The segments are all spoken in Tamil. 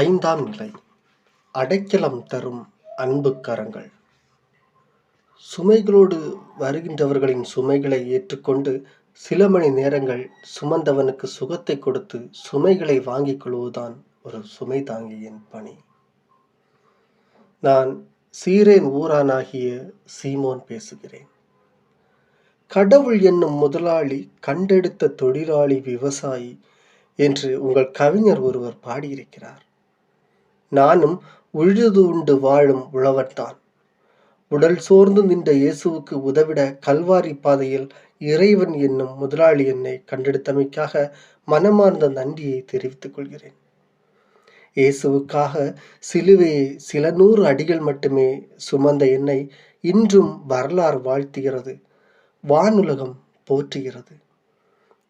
ஐந்தாம் நிலை. அடைக்கலம் தரும் அன்பு கரங்கள் சுமைகளோடு வருகின்றவர்களின் சுமைகளை ஏற்றுக்கொண்டு சில மணி நேரங்கள் சுமந்தவனுக்கு சுகத்தை கொடுத்து சுமைகளை வாங்கிக் கொள்வதுதான் ஒரு சுமை தாங்கியின் பணி. நான் சீரேன் ஊரானாகிய சீமோன் பேசுகிறேன். கடவுள் என்னும் முதலாளி கண்டெடுத்த தொழிலாளி விவசாயி என்று உங்கள் கவிஞர் ஒருவர் பாடியிருக்கிறார். நானும் உழுது உண்டு வாழும் உழவன்தான் உடல் சோர்ந்து நின்ற இயேசுவுக்கு உதவிட கல்வாரி பாதையில் இறைவன் என்னும் முதலாளி என்னை கண்டெடுத்தமைக்காக மனமார்ந்த நன்றியை தெரிவித்துக் கொள்கிறேன். இயேசுவுக்காக சிலுவையை சில நூறு அடிகள் மட்டுமே சுமந்த என்னை இன்றும் வரலாறு வாழ்த்துகிறது வானுலகம் போற்றுகிறது.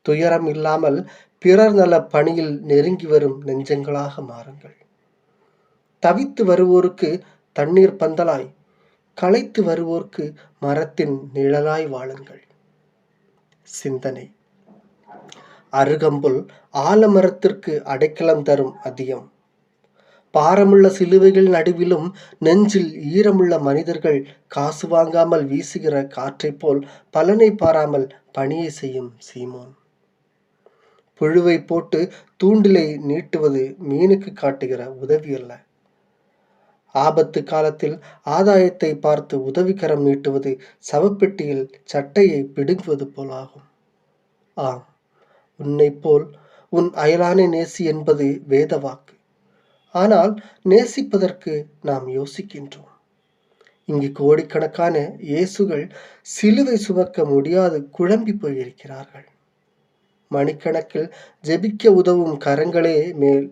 துயரம் இல்லாமல் பிறர் நல பணியில் நெருங்கி வரும் நெஞ்சங்களாக மாறுங்கள். தவித்து வருவோருக்கு தண்ணீர் பந்தலாய் களைத்து வருவோர்க்கு மரத்தின் நிழலாய் வாழுங்கள். சிந்தனை. அருகம்புல் ஆலமரத்திற்கு அடைக்கலம் தரும் அதியம். பாரமுள்ள சிலுவைகள் நடுவிலும் நெஞ்சில் ஈரமுள்ள மனிதர்கள் காசு வாங்காமல் வீசுகிற காற்றைப் போல் பலனை பாராமல் பணியை செய்யும் சீமோன். புழுவை போட்டு தூண்டிலை நீட்டுவது மீனுக்கு காட்டுகிற உதவி அல்ல. ஆபத்து காலத்தில் ஆதாயத்தை பார்த்து உதவிக்கரம் நீட்டுவது சவப்பெட்டியில் சட்டையை பிடுங்குவது போலாகும். ஆம் உன்னை போல் உன் அயலானை நேசி என்பது வேத வாக்கு ஆனால் நேசிப்பதற்கு நாம் யோசிக்கின்றோம். இங்கு கோடிக்கணக்கான இயேசுகள் சிலுவை சுமக்க முடியாது குழம்பி போயிருக்கிறார்கள். மணிக்கணக்கில் ஜெபிக்க உதவும் கரங்களே மேல்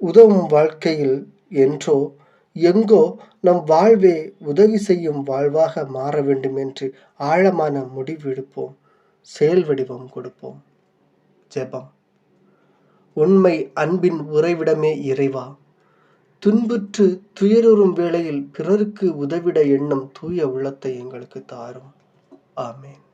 உதவும் வாழ்க்கையில் என்றோ எங்கோ நம் வாழ்வே உதவி செய்யும் வாழ்வாக மாற வேண்டும் என்று ஆழமான முடிவெடுப்போம் செயல் வடிவம் கொடுப்போம். ஜெபம். உண்மை அன்பின் உறைவிடமே இறைவா. துன்புற்று துயருறும் வேளையில் பிறருக்கு உதவிட எண்ணம் தூய உள்ளத்தை எங்களுக்கு தாரும். ஆமேன்.